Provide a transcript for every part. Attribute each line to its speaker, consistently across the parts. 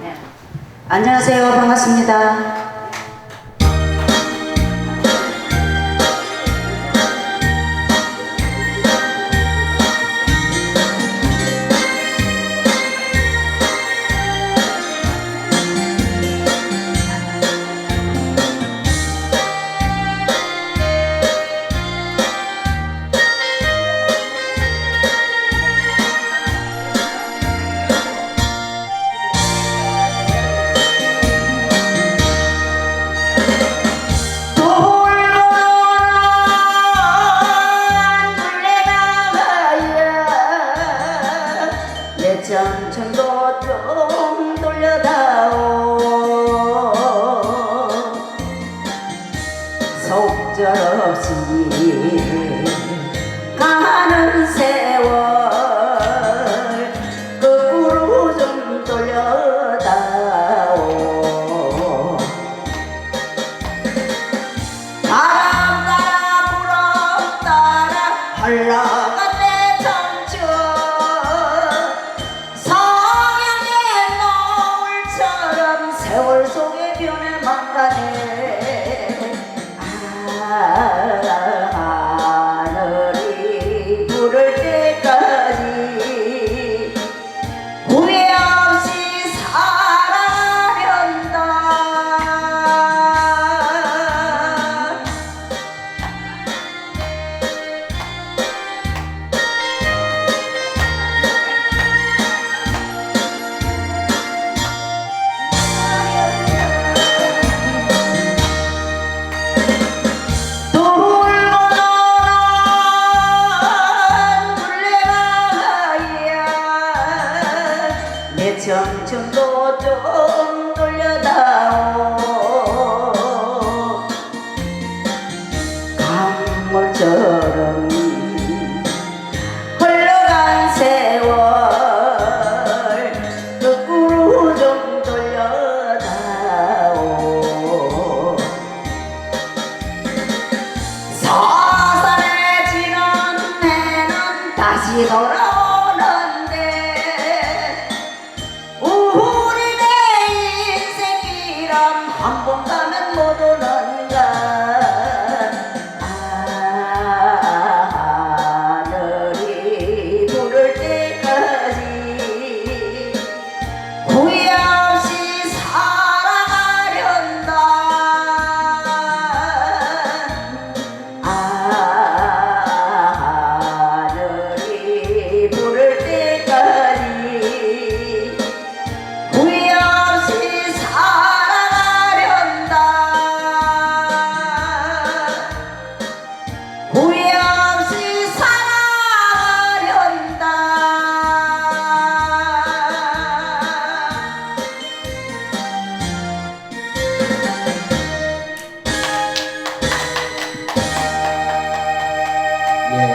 Speaker 1: 네. 안녕하세요. 반갑습니다. 좀 돌려다오. 속절없이 가는 세월 거꾸로 좀 돌려다오. 바람 따라 불어 따라 흘러 가네 청춘도 좀 돌려다오. 강물처럼 흘러간 세월 거꾸로 좀 돌려다오. 서산해지는 해는 다시 돌아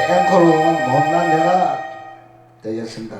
Speaker 2: 앵콜은 못난 내가 되겠습니다.